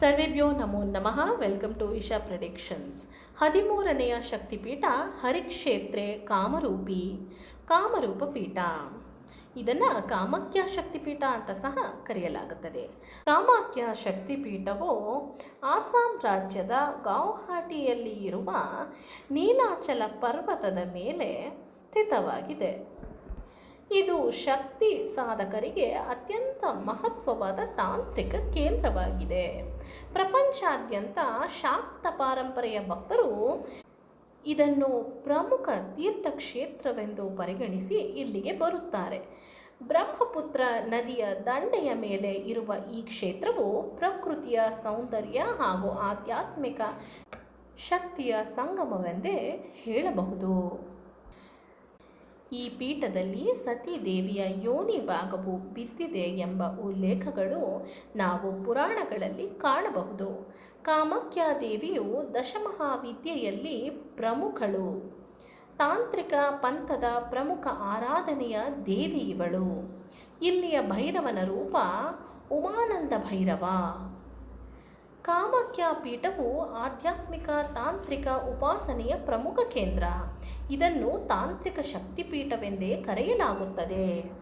ಸರ್ವೇಭ್ಯೋ ನಮೋ ನಮಃ. Welcome to Isha predictions. ಹದಿಮೂರನೆಯ ಶಕ್ತಿಪೀಠ, ಹರಿಕ್ಷೇತ್ರೆ ಕಾಮರೂಪಿ, ಕಾಮರೂಪ ಪೀಠ. ಇದನ್ನು ಕಾಮಾಖ್ಯ ಶಕ್ತಿಪೀಠ ಅಂತ ಸಹ ಕರೆಯಲಾಗುತ್ತದೆ. ಕಾಮಾಖ್ಯ ಶಕ್ತಿಪೀಠವು ಆಸಾಂ ರಾಜ್ಯದ ಗೌಹಾಟಿಯಲ್ಲಿ ಇರುವ ನೀಲಾಚಲ ಪರ್ವತದ ಮೇಲೆ ಸ್ಥಿತವಾಗಿದೆ. ಇದು ಶಕ್ತಿ ಸಾಧಕರಿಗೆ ಅತ್ಯಂತ ಮಹತ್ವವಾದ ತಾಂತ್ರಿಕ ಕೇಂದ್ರವಾಗಿದೆ. ಪ್ರಪಂಚಾದ್ಯಂತ ಶಾಕ್ತ ಪಾರಂಪರೆಯ ಭಕ್ತರು ಇದನ್ನು ಪ್ರಮುಖ ತೀರ್ಥಕ್ಷೇತ್ರವೆಂದು ಪರಿಗಣಿಸಿ ಇಲ್ಲಿಗೆ ಬರುತ್ತಾರೆ. ಬ್ರಹ್ಮಪುತ್ರ ನದಿಯ ದಂಡೆಯ ಮೇಲೆ ಇರುವ ಈ ಕ್ಷೇತ್ರವು ಪ್ರಕೃತಿಯ ಸೌಂದರ್ಯ ಹಾಗೂ ಆಧ್ಯಾತ್ಮಿಕ ಶಕ್ತಿಯ ಸಂಗಮವೆಂದೇ ಹೇಳಬಹುದು. ಈ ಪೀಠದಲ್ಲಿ ಸತೀದೇವಿಯ ಯೋನಿ ಭಾಗವು ಬಿದ್ದಿದೆ ಎಂಬ ಉಲ್ಲೇಖಗಳು ನಾವು ಪುರಾಣಗಳಲ್ಲಿ ಕಾಣಬಹುದು. ಕಾಮಾಖ್ಯ ದೇವಿಯು ದಶಮಹಾವಿದ್ಯೆಯಲ್ಲಿ ಪ್ರಮುಖಳು. ತಾಂತ್ರಿಕ ಪಂಥದ ಪ್ರಮುಖ ಆರಾಧನೆಯ ದೇವಿ ಇವಳು. ಇಲ್ಲಿಯ ಭೈರವನ ರೂಪ ಉಮಾನಂದ ಭೈರವ. ಕಾಮಾಖ್ಯ ಪೀಠವು ಆಧ್ಯಾತ್ಮಿಕ ತಾಂತ್ರಿಕ ಉಪಾಸನೆಯ ಪ್ರಮುಖ ಕೇಂದ್ರ. ಇದನ್ನು ತಾಂತ್ರಿಕ ಶಕ್ತಿಪೀಠವೆಂದೇ ಕರೆಯಲಾಗುತ್ತದೆ.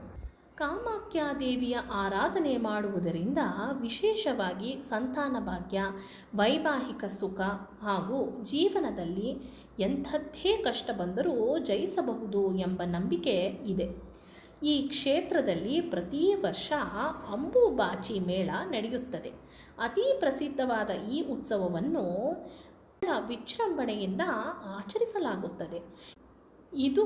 ಕಾಮಾಖ್ಯ ದೇವಿಯ ಆರಾಧನೆ ಮಾಡುವುದರಿಂದ ವಿಶೇಷವಾಗಿ ಸಂತಾನ ಭಾಗ್ಯ, ವೈವಾಹಿಕ ಸುಖ ಹಾಗೂ ಜೀವನದಲ್ಲಿ ಎಂಥದ್ದೇ ಕಷ್ಟ ಬಂದರೂ ಜಯಿಸಬಹುದು ಎಂಬ ನಂಬಿಕೆ ಇದೆ. ಈ ಕ್ಷೇತ್ರದಲ್ಲಿ ಪ್ರತಿ ವರ್ಷ ಅಂಬುಬಾಚಿ ಮೇಳ ನಡೆಯುತ್ತದೆ. ಅತಿ ಪ್ರಸಿದ್ಧವಾದ ಈ ಉತ್ಸವವನ್ನು ವಿಜೃಂಭಣೆಯಿಂದ ಆಚರಿಸಲಾಗುತ್ತದೆ. ಇದು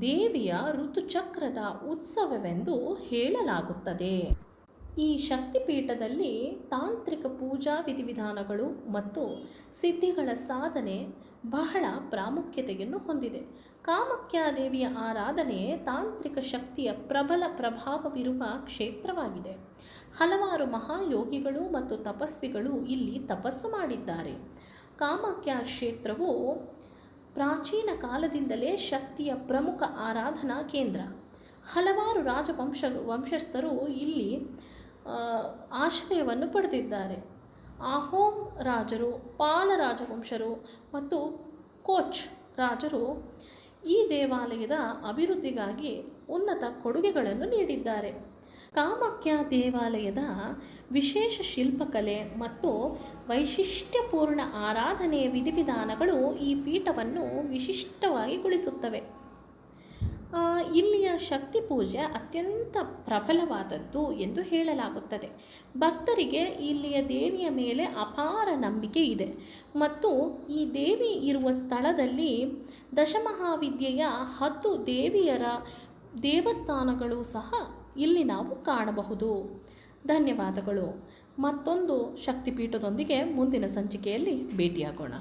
ದೇವಿಯ ಋತುಚಕ್ರದ ಉತ್ಸವವೆಂದು ಹೇಳಲಾಗುತ್ತದೆ. ಈ ಶಕ್ತಿಪೀಠದಲ್ಲಿ ತಾಂತ್ರಿಕ ಪೂಜಾ ವಿಧಿವಿಧಾನಗಳು ಮತ್ತು ಸಿದ್ಧಿಗಳ ಸಾಧನೆ ಬಹಳ ಪ್ರಾಮುಖ್ಯತೆಯನ್ನು ಹೊಂದಿದೆ. ಕಾಮಾಖ್ಯಾದೇವಿಯ ಆರಾಧನೆ ತಾಂತ್ರಿಕ ಶಕ್ತಿಯ ಪ್ರಬಲ ಪ್ರಭಾವವಿರುವ ಕ್ಷೇತ್ರವಾಗಿದೆ. ಹಲವಾರು ಮಹಾಯೋಗಿಗಳು ಮತ್ತು ತಪಸ್ವಿಗಳು ಇಲ್ಲಿ ತಪಸ್ಸು ಮಾಡಿದ್ದಾರೆ. ಕಾಮಾಖ್ಯ ಕ್ಷೇತ್ರವು ಪ್ರಾಚೀನ ಕಾಲದಿಂದಲೇ ಶಕ್ತಿಯ ಪ್ರಮುಖ ಆರಾಧನಾ ಕೇಂದ್ರ. ಹಲವಾರು ರಾಜವಂಶ, ವಂಶಸ್ಥರು ಇಲ್ಲಿ ಆಶ್ರಯವನ್ನು ಪಡೆದಿದ್ದಾರೆ. ಆಹೋಂ ರಾಜರು, ಪಾಲ ರಾಜವಂಶರು ಮತ್ತು ಕೋಚ್ ರಾಜರು ಈ ದೇವಾಲಯದ ಅಭಿವೃದ್ಧಿಗಾಗಿ ಉನ್ನತ ಕೊಡುಗೆಗಳನ್ನು ನೀಡಿದ್ದಾರೆ. ಕಾಮಾಖ್ಯ ದೇವಾಲಯದ ವಿಶೇಷ ಶಿಲ್ಪಕಲೆ ಮತ್ತು ವೈಶಿಷ್ಟ್ಯಪೂರ್ಣ ಆರಾಧನೆಯ ವಿಧಿವಿಧಾನಗಳು ಈ ಪೀಠವನ್ನು ವಿಶಿಷ್ಟವಾಗಿಗೊಳಿಸುತ್ತವೆ ಇಲ್ಲಿಯ ಶಕ್ತಿ ಪೂಜೆ ಅತ್ಯಂತ ಪ್ರಬಲವಾದದ್ದು ಎಂದು ಹೇಳಲಾಗುತ್ತದೆ. ಭಕ್ತರಿಗೆ ಇಲ್ಲಿಯ ದೇವಿಯ ಮೇಲೆ ಅಪಾರ ನಂಬಿಕೆ ಇದೆ. ಮತ್ತು ಈ ದೇವಿ ಇರುವ ಸ್ಥಳದಲ್ಲಿ ದಶಮಹಾವಿದ್ಯೆಯ ಹತ್ತು ದೇವಿಯರ ದೇವಸ್ಥಾನಗಳು ಸಹ ಇಲ್ಲಿ ನಾವು ಕಾಣಬಹುದು. ಧನ್ಯವಾದಗಳು. ಮತ್ತೊಂದು ಶಕ್ತಿಪೀಠದೊಂದಿಗೆ ಮುಂದಿನ ಸಂಚಿಕೆಯಲ್ಲಿ ಭೇಟಿಯಾಗೋಣ.